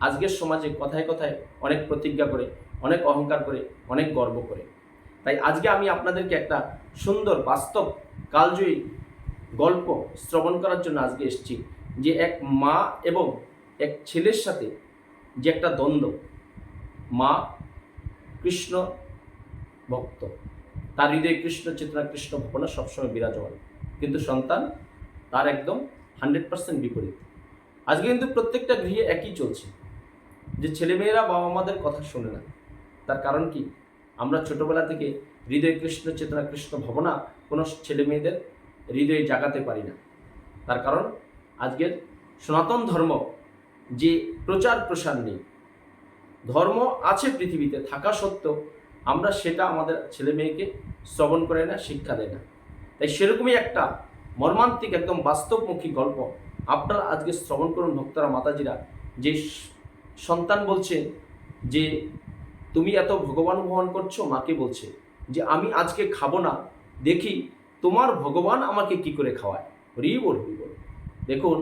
আজকের সমাজে কথায় কথায় অনেক প্রতিজ্ঞা করে, অনেক অহংকার করে, অনেক গর্ব করে। তাই আজকে আমি আপনাদেরকে একটা সুন্দর, বাস্তব, কালজয়ী গল্প শ্রবণ করার জন্য আজকে এসেছি যে এক মা এবং এক ছেলের সাথে যে একটা দ্বন্দ্ব। মা কৃষ্ণ ভক্ত। তার হৃদয়ে কৃষ্ণ চেতনা, কৃষ্ণ ভাবনা সবসময় বিরাজমান। কিন্তু সন্তান তার একদম হান্ড্রেড পার্সেন্ট বিপরীত। আজকে কিন্তু প্রত্যেকটা গৃহে একই চলছে। যে ছেলেমেয়েরা বাবা মাদের কথা শোনে না। তার কারণ কি? আমরা ছোটবেলা থেকে হৃদয় কৃষ্ণ চেতনা কৃষ্ণ ভাবনা কোনো ছেলে মেয়েদের হৃদয়ে জাগাতে পারি না। তার কারণ, আজকের সনাতন ধর্ম যে প্রচার প্রসার নেই ধর্ম আছে পৃথিবীতে, থাকা সত্ত্বেও আমরা সেটা আমাদের ছেলে মেয়েকে শ্রবণ করে না, শিক্ষা দেয় না। তাই সেরকমই একটা মর্মান্তিক, একদম বাস্তবমুখী গল্প আপনারা আজকে শ্রবণ করুন ভক্তরা, মাতাজিরা, যে সন্তান বলছে যে, তুমি এত ভগবান ভগবান করছ? মাকে বলছে যে, আমি আজকে খাব না। দেখি তোমার ভগবান আমাকে কি করে খাওয়ায়? হরি বল হরি বল দেখুন,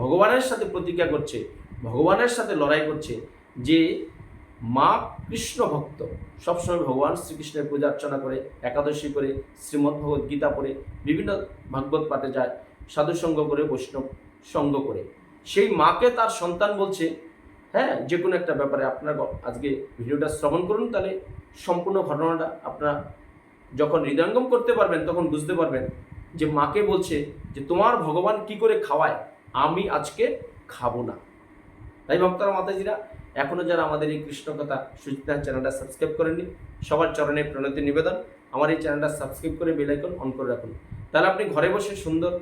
ভগবানের সাথে প্রতিজ্ঞা করছে, ভগবানের সাথে লড়াই করছে যে, মা কৃষ্ণ ভক্ত। সবসময় ভগবান শ্রীকৃষ্ণের পূজা অর্চনা করে, একাদশী করে, শ্রীমদ্ ভগবত গীতা পড়ে, বিভিন্ন ভাগবত পাঠে যায়, সাধুসঙ্গ করে, বৈষ্ণব সঙ্গ করে। সেই মাকে তার সন্তান বলছে হ্যাঁ যে কোনো একটা ব্যাপারে আপনার আজকে ভিডিওটা শ্রবণ করুন, তাহলে সম্পূর্ণ ঘটনাটা আপনারা যখন হৃদয়ঙ্গম করতে পারবেন, তখন বুঝতে পারবেন যে মাকে বলছে যে তোমার ভগবান কি করে খাওয়ায়, আমি আজকে খাব না। তাই ভক্তরা, মাতাজিরা এখনও যারা আমাদের এই কৃষ্ণ কথা সুচিতা চ্যানেলটা সাবস্ক্রাইব করেননি, সবার চরণে প্রণতি নিবেদন। আমার এই চ্যানেলটা সাবস্ক্রাইব করে বেলাইকন অন করে রাখুন। তাহলে আপনি ঘরে বসে সুন্দর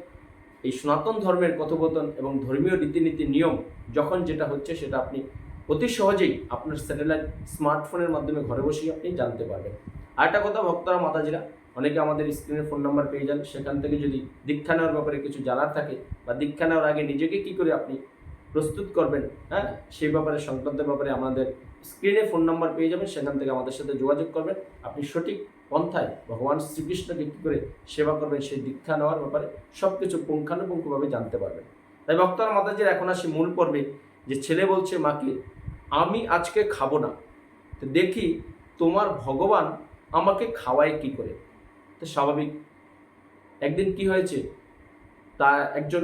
এই সনাতন ধর্মের কথোপকথন এবং ধর্মীয় রীতিনীতি নিয়ম যখন যেটা হচ্ছে সেটা আপনি অতি সহজেই আপনার স্যাটেলাইট স্মার্টফোনের মাধ্যমে ঘরে বসেই আপনি জানতে পারবেন। আর একটা কথা, ভক্তরা, মাতাজিরা, অনেকে আমাদের স্ক্রিনে ফোন নাম্বার পেয়ে যান। সেখান থেকে যদি দীক্ষা নেওয়ার ব্যাপারে কিছু জানার থাকে বা দীক্ষা নেওয়ার আগে নিজেকে কি করে আপনি প্রস্তুত করবেন হ্যাঁ? সেই ব্যাপারে, সংক্রান্ত ব্যাপারে আমাদের স্ক্রিনে ফোন নাম্বার পেয়ে যাবেন। সেখান থেকে আমাদের সাথে যোগাযোগ করবেন। আপনি সঠিক পন্থায় ভগবান শ্রীকৃষ্ণকে কী করে সেবা করবেন, সেই দীক্ষা নেওয়ার ব্যাপারে সব কিছু পুঙ্খানুপুঙ্খভাবে জানতে পারবেন। তাই ভক্তরা মাতাজির এখন আসি মূল পর্বে, যে ছেলে বলছে, মাকে, আমি আজকে খাব না। তো দেখি তোমার ভগবান আমাকে খাওয়ায় কি করে? তো স্বাভাবিক। একদিন কি হয়েছে? তা একজন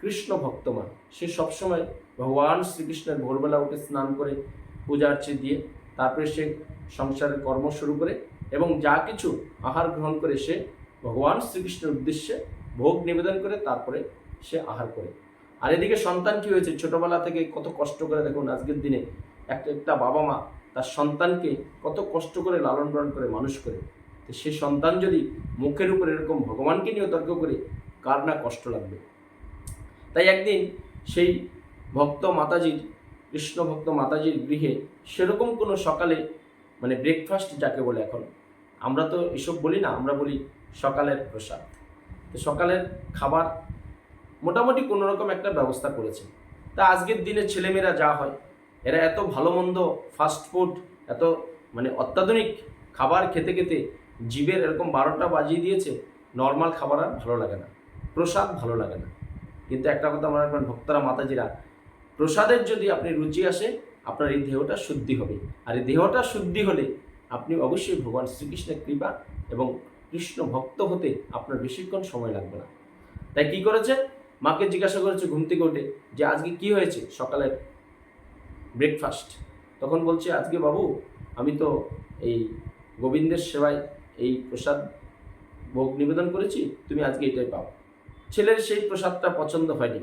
কৃষ্ণ ভক্তমান সে সবসময় ভগবান শ্রীকৃষ্ণের ভোরবেলা উঠে স্নান করে পূজা আর্চে দিয়ে, তারপরে সে সংসারের কর্ম শুরু করে এবং যা কিছু আহার গ্রহণ করে সে ভগবান শ্রীকৃষ্ণের উদ্দেশ্যে ভোগ নিবেদন করে, তারপরে সে আহার করে। আর এদিকে সন্তান কি হয়েছে? ছোটবেলা থেকে কত কষ্ট করে দেখুন, আজকের দিনে একটা একটা বাবা মা তার সন্তানকে কত কষ্ট করে লালন পালন করে মানুষ করে। তো সে সন্তান যদি মুখের উপর এরকম ভগবানকে নিয়ে তর্ক করে, কার না কষ্ট লাগবে? তাই একদিন সেই ভক্ত মাতাজির কৃষ্ণ ভক্ত মাতাজির গৃহে সেরকম কোনো সকালে মানে ব্রেকফাস্ট যাকে বলে এখন, আমরা তো এসব বলি না, আমরা বলি সকালের প্রসাদ। তো সকালের খাবার মোটামুটি কোনো রকম একটা ব্যবস্থা করেছে। তা আজকের দিনে ছেলেমেয়েরা যা হয়, এরা এত ভালো মন্দ ফাস্ট ফুড এত মানে অত্যাধুনিক খাবার খেতে খেতে জীবের এরকম বারোটা বাজিয়ে দিয়েছে নর্মাল খাবার আর ভালো লাগে না। প্রসাদ ভালো লাগে না। কিন্তু একটা কথা মনে রাখবেন, ভক্তরা মাতাজিরা, প্রসাদের যদি আপনি রুচি আসে আপনার এই দেহটা শুদ্ধি হবে। আর এই দেহটা শুদ্ধি হলে আপনি অবশ্যই ভগবান শ্রীকৃষ্ণের কৃপা এবং কৃষ্ণ ভক্ত হতে আপনার বেশিক্ষণ সময় লাগবে না। তাই কি করেছে? মাকে জিজ্ঞাসা করেছে ঘুম থেকে উঠে যে আজকে কি হয়েছে? সকালের ব্রেকফাস্ট তখন বলছে, আজকে বাবু, আমি তো এই গোবিন্দের সেবায় এই প্রসাদ ভোগ নিবেদন করেছি, তুমি আজকে এটাই পাও। ছেলের সেই প্রসাদটা পছন্দ হয়নি।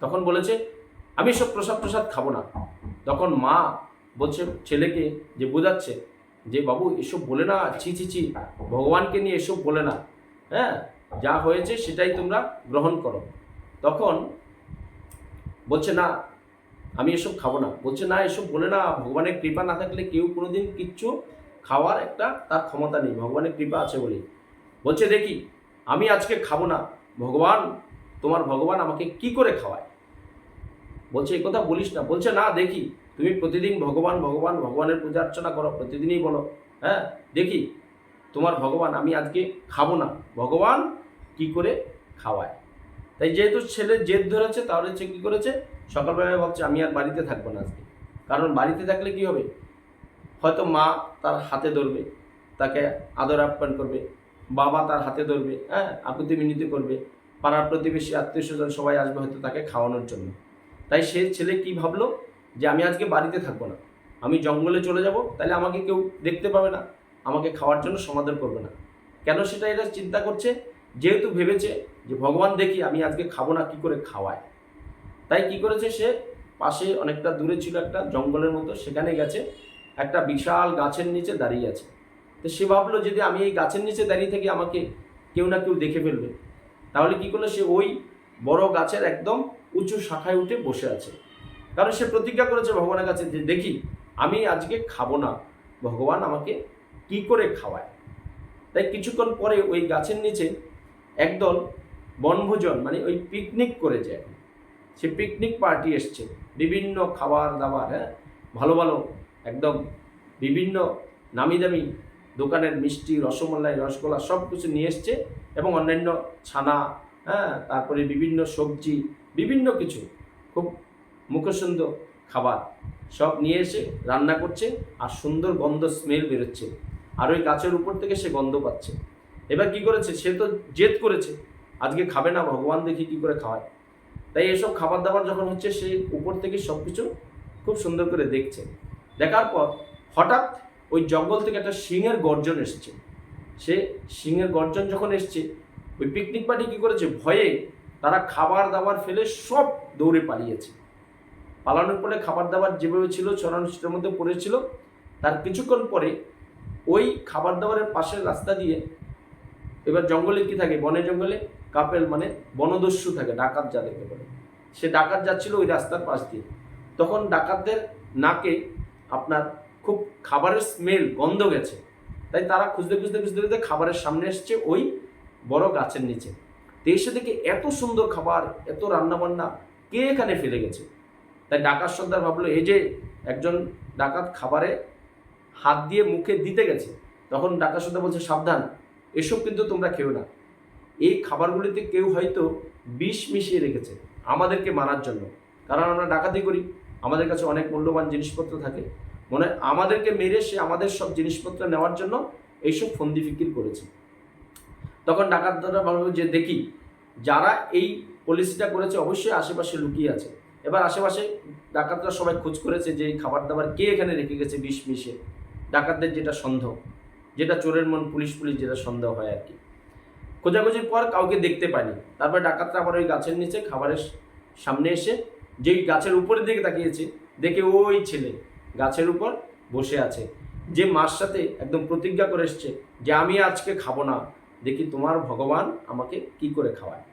তখন বলেছে, আমি সব প্রসাদ প্রসাদ খাব না। তখন মা বলছে, ছেলেকে যে বোঝাচ্ছে যে, বাবু, এসব বলে না, ছি ছি ছি, ভগবানকে নিয়ে এসব বলে না। হ্যাঁ যা হয়েছে সেটাই তোমরা গ্রহণ করো। তখন বলছে, না, আমি এসব খাব না। বলছে, না, এসব বলে না, ভগবানের কৃপা না থাকলে কেউ কোনোদিন কিচ্ছু খাওয়ার একটা তার ক্ষমতা নেই। ভগবানের কৃপা আছে বলে বলছে, দেখি, আমি আজকে খাব না। ভগবান, তোমার ভগবান আমাকে কি করে খাওয়ায়? বলছে, এই কথা বলিস না। বলছে, না, দেখি। তুমি প্রতিদিন ভগবান ভগবান, ভগবানের পূজা অর্চনা করো, প্রতিদিনই বলো। হ্যাঁ দেখি। তোমার ভগবান, আমি আজকে খাব না। ভগবান কি করে খাওয়ায়? তাই যেহেতু ছেলে জেদ ধরেছে, তাহলে সে কী করেছে? সকালবেলায় ভাবছে, আমি আর বাড়িতে থাকব না আজকে। কারণ বাড়িতে থাকলে কি হবে? হয়তো মা তার হাতে ধরবে, তাকে আদর আপ্যায়ন করবে, বাবা তার হাতে ধরবে হ্যাঁ আকুতি মিনতি করবে, পাড়ার প্রতিবেশী আত্মীয় স্বজন সবাই আসবে হয়তো তাকে খাওয়ানোর জন্য। তাই সে ছেলে কি ভাবলো যে আমি আজকে বাড়িতে থাকব না? আমি জঙ্গলে চলে যাব, তাহলে আমাকে কেউ দেখতে পাবে না। আমাকে খাওয়ার জন্য সমাদর করবে না। কেন সেটা এটা চিন্তা করছে? যেহেতু ভেবেছে যে ভগবান দেখি আমি আজকে খাব না, কি করে খাওয়ায়? তাই কি করেছে সে? পাশে অনেকটা দূরে ছিল একটা জঙ্গলের মতো, সেখানে গেছে, একটা বিশাল গাছের নিচে দাঁড়িয়ে আছে। তো সে ভাবলো, যদি আমি এই গাছের নিচে দাঁড়িয়ে থাকি, আমাকে কেউ না কেউ দেখে ফেলবে। তাহলে কি করল? সে ওই বড় গাছের একদম উঁচু শাখায় উঠে বসে আছে। কারণ সে প্রতিজ্ঞা করেছে ভগবানের কাছে যে, দেখি, আমি আজকে খাব না। ভগবান আমাকে কি করে খাওয়ায়? তাই কিছুক্ষণ পরে ওই গাছের নিচে একদল বনভোজন মানে ওই পিকনিক করে যায়। সে পিকনিক পার্টি এসছে। বিভিন্ন খাবার দাবার হ্যাঁ? ভালো ভালো, একদম বিভিন্ন নামি দামি দোকানের মিষ্টি, রসমালাই, রসগোল্লা সব কিছু নিয়ে এসছে এবং অন্যান্য ছানা হ্যাঁ তারপরে বিভিন্ন সবজি, বিভিন্ন কিছু, খুব মুখসুন্দর খাবার, সব নিয়ে এসে রান্না করছে আর সুন্দর গন্ধ স্মেল বেরোচ্ছে। আর ওই গাছের উপর থেকে সে গন্ধ পাচ্ছে। এবার কি করেছে? সে তো জেদ করেছে, আজকে খাবে না, ভগবান দেখি কি করে খাওয়ায় তাই এসব খাবার দাবার যখন হচ্ছে, সে উপর থেকে সব কিছু খুব সুন্দর করে দেখছে। দেখার পর হঠাৎ ওই জঙ্গল থেকে একটা সিংহের গর্জন এসছে। সে সিংহের গর্জন যখন এসছে ওই পিকনিক পার্টি কী করেছে? ভয়ে তারা খাবার দাবার ফেলে সব দৌড়ে পালিয়েছে। পালানোর পরে খাবার দাবার যেভাবে ছিল ছড়ানো ছিটের মধ্যে পড়েছিল, তার কিছুক্ষণ পরে ওই খাবার দাবারের পাশের রাস্তা দিয়ে এবার জঙ্গলে কি থাকে? বনে জঙ্গলে কাপেল মানে বনদস্যু থাকে, ডাকাত যাদেরকে বলে। সে ডাকাত যাচ্ছিল ওই রাস্তার পাশ দিয়ে। তখন ডাকাতদের নাকে আপনার খুব খাবারের স্মেল গন্ধ গেছে। তাই তারা খুঁজতে খুঁজতে খুঁজতে খুঁজতে খাবারের সামনে এসছে ওই বড় গাছের নিচে। তো এসে দেখে এত সুন্দর খাবার, এত রান্নাবান্না, কে এখানে ফেলে গেছে? তাই ডাকাত সর্দার ভাবলো, এই যে একজন ডাকাত খাবারে হাত দিয়ে মুখে দিতে গেছে। তখন ডাকাত সর্দার বলছে, সাবধান, এসব কিন্তু তোমরা খেও না। এই খাবারগুলিতে কেউ হয়তো বিষ মিশিয়ে রেখেছে আমাদেরকে মারার জন্য। কারণ আমরা ডাকাতি করি, আমাদের কাছে অনেক মূল্যবান জিনিসপত্র থাকে। মনে হয় আমাদেরকে মেরে সে আমাদের সব জিনিসপত্র নেওয়ার জন্য এইসব ফন্দি ফিকির করেছে। তখন ডাকাতরা ভাবলো যে, দেখি, যারা এই পলিসিটা করেছে অবশ্যই আশেপাশে লুকিয়ে আছে। এবার আশেপাশে ডাকাতরা সবাই খোঁজ করেছে যে, এই খাবার দাবার কে এখানে রেখে গেছে বিষ মিশে ডাকাতদের যেটা সন্দেহ, যেটা চোরের মন, পুলিশ পুলিশ যেটা সন্দেহ হয় আর কি। খোঁজাখুঁজির পর কাউকে দেখতে পায়নি। তারপর ডাকাতরা আবার ওই গাছের নিচে খাবারের সামনে এসে, যেই গাছের উপরের দিকে তাকিয়েছে, দেখে ওই ছেলে গাছের উপর বসে আছে। যে মার সাথে একদম প্রতিজ্ঞা করে এসছে যে, আমি আজকে খাব না। দেখি তোমার ভগবান আমাকে কি করে খাওয়ায়?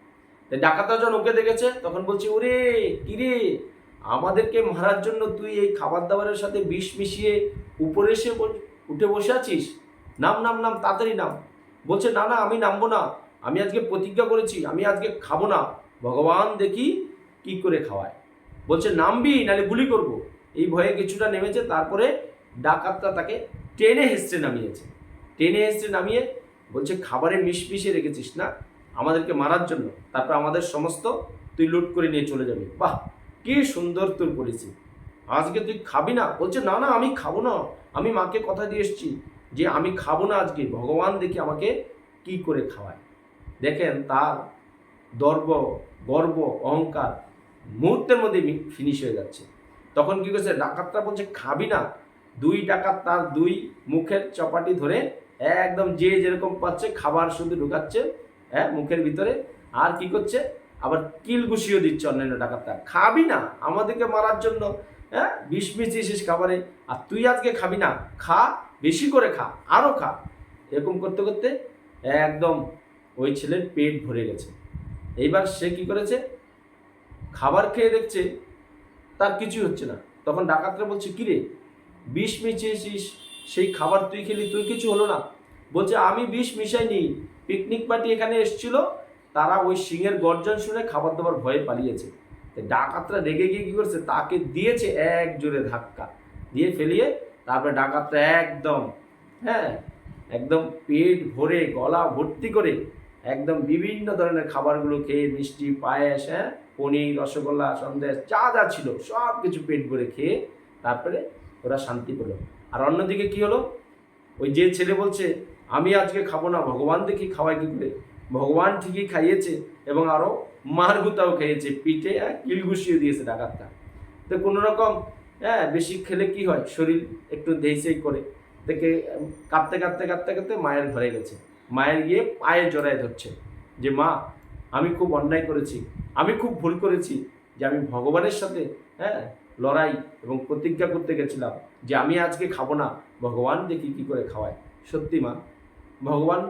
তাই ডাকাতরা যখন ওকে দেখেছে, তখন বলছে, ওরে কিরে আমাদেরকে মারার জন্য তুই এই খাবার দাবারের সাথে বিষ মিশিয়ে উপরে এসে উঠে বসে আছিস? নাম নাম নাম, তাড়াতাড়ি নাম। বলছে, না না, আমি নামবো না। আমি আজকে প্রতিজ্ঞা করেছি, আমি আজকে খাব না। ভগবান দেখি কি করে খাওয়ায়। বলছে, নামবি, নাহলে গুলি করব। এই ভয়ে কিছুটা নেমেছে, তারপরে ডাকাতটা তাকে টেনে হেসড়ে নামিয়েছে। টেনে হেসড়ে নামিয়ে বলছে খাবারে মিশ মিশিয়ে রেখেছিস না? আমাদেরকে মারার জন্য। তারপর আমাদের সমস্ত তুই লুট করে নিয়ে চলে যাবি। বাহ, কি সুন্দর তোর পলিসি। আজকে তুই খাবি না? বলছে, না না, আমি খাব না। আমি মাকে কথা দিয়ে এসেছি যে, আমি খাব না আজকে। ভগবান দেখি আমাকে কি করে খাওয়ায়। দেখেন তার দর্ব, গর্ব, অহংকার মুহূর্তের মধ্যে ফিনিশ হয়ে যাচ্ছে। তখন কি করছে? ডাকাতরা বলছে, খাবি না। দুই ডাকাত তার দুই মুখের চপাটি ধরে একদম যে যেরকম পাচ্ছে, খাবার শুধু ঢুকাচ্ছে হ্যাঁ মুখের ভিতরে। আর কি করছে? আবার কিল ঘুষিও দিচ্ছে অন্যান্য ডাকাতরা। খাবি না, আমাদেরকে মারার জন্য হ্যাঁ বিষ মিশিয়েছিস খাবারে। আর তুই আজকে খাবি না, খা, বেশি করে খা আরও খা। এরকম করতে করতে একদম ওই ছেলের পেট ভরে গেছে। এইবার সে কি করেছে? খাবার খেয়ে দেখছে, তার কিছুই হচ্ছে না। তখন ডাকাতরা বলছে, কিরে, বিষ মিশিয়েছিস সেই খাবার তুই খেলি তুই কিছু হলো না? বলছে, আমি বিষ মিশাইনি। পিকনিক পার্টি এখানে এসেছিল। তারা ওই সিংহের গর্জন শুনে খাবার দাবার ভয়ে পালিয়েছে। ডাকাতরা রেগে গিয়ে কী করছে? তাকে দিয়েছে এক জোরে ধাক্কা। দিয়ে ফেলিয়ে তারপরে ডাকাতরা একদম হ্যাঁ একদম পেট ভরে, গলা ভর্তি করে একদম বিভিন্ন ধরনের খাবারগুলো খেয়ে মিষ্টি, পায়েস হ্যাঁ পনির, রসগোল্লা, সন্দেশ, যা যা ছিল, সব কিছু পেট ভরে খেয়ে তারপরে ওরা শান্তি পেল। আর অন্যদিকে কি হলো? ওই যে ছেলে বলছে আমি আজকে খাব না ভগবান দেখি খাওয়াই কি করে? ভগবান ঠিকই খাইয়েছে এবং আরও মারগুতাও খেয়েছে পিঠে হ্যাঁ, কিল ঘুষিয়ে দিয়েছে ডাকাতটা। তো কোনো রকম হ্যাঁ বেশি খেলে কি হয়? শরীর একটু দেইসেই করে। দেখে কাঁদতে কাঁদতে কাঁদতে কাঁদতে মায়ের ঘরে গেছে। মায়ের গিয়ে পায়ে জড়ায় ধরছে যে মা আমি খুব অন্যায় করেছি আমি খুব ভুল করেছি যে আমি ভগবানের সাথে হ্যাঁ লড়াই এবং প্রতিজ্ঞা করতে গেছিলাম যে আমি আজকে খাব না ভগবান দেখি কী করে খাওয়ায়। সত্যি মা ভগবান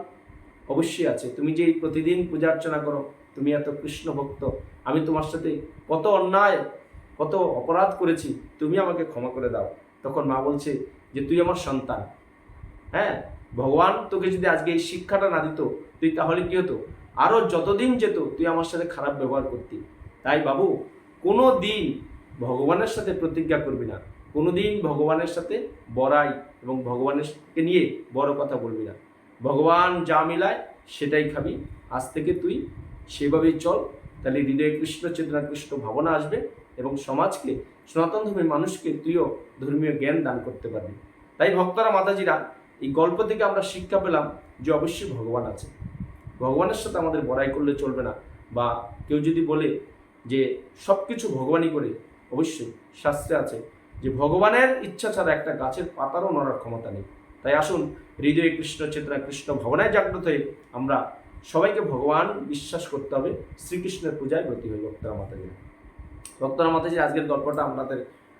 অবশ্যই আছে। তুমি যে প্রতিদিন পূজা অর্চনা করো, তুমি এত কৃষ্ণ ভক্ত, আমি তোমার সাথে কত অন্যায়, কত অপরাধ করেছি, তুমি আমাকে ক্ষমা করে দাও। তখন মা বলছে যে, তুই আমার সন্তান। হ্যাঁ ভগবান তোকে যদি আজকে এই শিক্ষাটা না দিত, তুই তাহলে কি হতো? আরও যতদিন যেত, তুই আমার সাথে খারাপ ব্যবহার করতি। তাই বাবু কোনো দিন ভগবানের সাথে প্রতিজ্ঞা করবি না। কোনো দিন ভগবানের সাথে বড়াই এবং ভগবানেরকে নিয়ে বড় কথা বলবি না। ভগবান যা মিলায় সেটাই খাবি। আজ থেকে তুই সেভাবেই চল। তাহলে হৃদয়ে কৃষ্ণ চেতনা, কৃষ্ণ ভাবনা আসবে এবং সমাজকে, সনাতন ধর্মের মানুষকে তুইও ধর্মীয় জ্ঞান দান করতে পারবি। তাই ভক্তরা, মাতাজিরা, এই গল্প থেকে আমরা শিক্ষা পেলাম যে অবশ্যই ভগবান আছে। ভগবানের সাথে আমাদের বড়াই করলে চলবে না বা কেউ যদি বলে যে সব কিছু ভগবানই করে, অবশ্যই শাস্ত্রে আছে যে ভগবানের ইচ্ছা ছাড়া একটা গাছের পাতারও নড়ার ক্ষমতা নেই। তাই আসুন, হৃদয়ে কৃষ্ণ চেতনা কৃষ্ণ ভাবনায় জাগ্রত হয়ে আমরা সবাইকে ভগবান বিশ্বাস করতে হবে, শ্রীকৃষ্ণের পূজায় ব্রতী হই ভক্তরা মাতাজিরা। ভক্তরা মাতাজি আজকের গল্পটা আপনাদের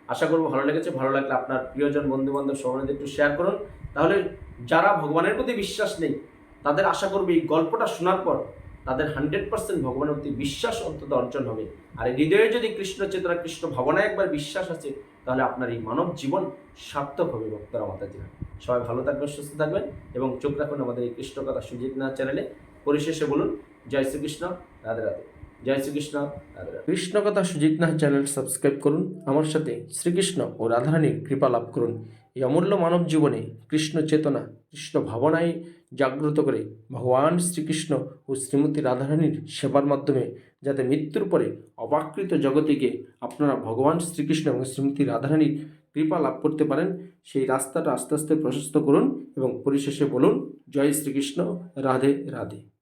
আশা করব ভালো লেগেছে। ভালো লাগলে আপনার প্রিয়জন বন্ধু বান্ধব সবাই একটু শেয়ার করুন। তাহলে যারা ভগবানের প্রতি বিশ্বাস নেই, তাদের আশা করবে এই গল্পটা শোনার পর তাদের হান্ড্রেড পার্সেন্ট ভগবানের প্রতি বিশ্বাস অন্তত অর্জন হবে। আর হৃদয়ে যদি কৃষ্ণ চেতনা কৃষ্ণ ভাবনায় একবার বিশ্বাস আছে তাহলে আপনার এই মানব জীবন সার্থক হবে, ভক্তরা মাতাজিরা সবাই ভালো থাকবেন, সুস্থ থাকবেন এবং চোখ রাখুন আমাদের এই কৃষ্ণ কথা সুজিত না চ্যানেলে। পরিশেষে বলুন, জয় শ্রীকৃষ্ণ, রাধে রাধে। জয় শ্রীকৃষ্ণ, রাধে রাধে। কৃষ্ণ কথা সুজিত নাহ চ্যানেল সাবস্ক্রাইব করুন, আমার সাথে শ্রীকৃষ্ণ ও রাধারানীর কৃপা লাভ করুন। এই অমূল্য মানব জীবনে কৃষ্ণ চেতনা, কৃষ্ণ ভাবনায় জাগ্রত করে ভগবান শ্রীকৃষ্ণ ও শ্রীমতী রাধারানীর সেবার মাধ্যমে যাতে মৃত্যুর পরে অবাকৃত জগতিকে আপনারা ভগবান শ্রীকৃষ্ণ এবং শ্রীমতী রাধারানীর কৃপা লাভ করতে পারেন, সেই রাস্তাটা আস্তে আস্তে প্রশস্ত করুন এবং পরিশেষে বলুন, জয় শ্রীকৃষ্ণ, রাধে রাধে।